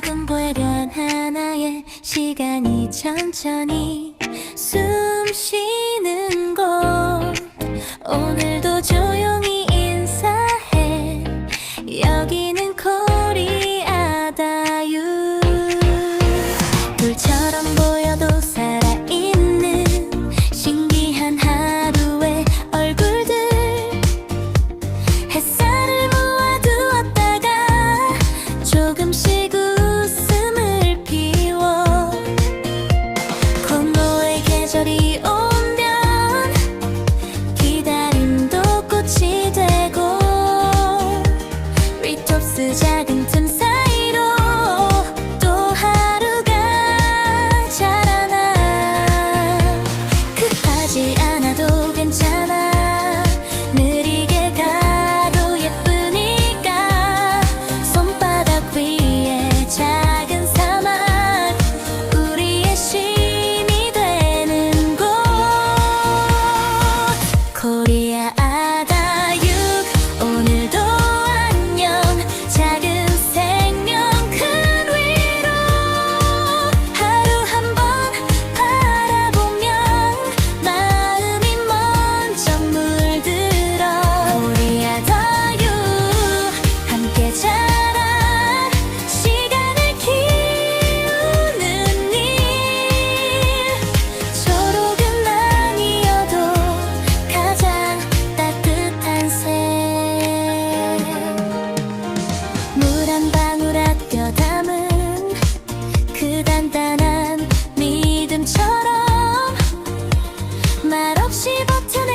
작은 불변 하나의 시간이 천천히 숨쉬 爱 방울 아껴 담은 그 단단한 믿음처럼 말없이 버텨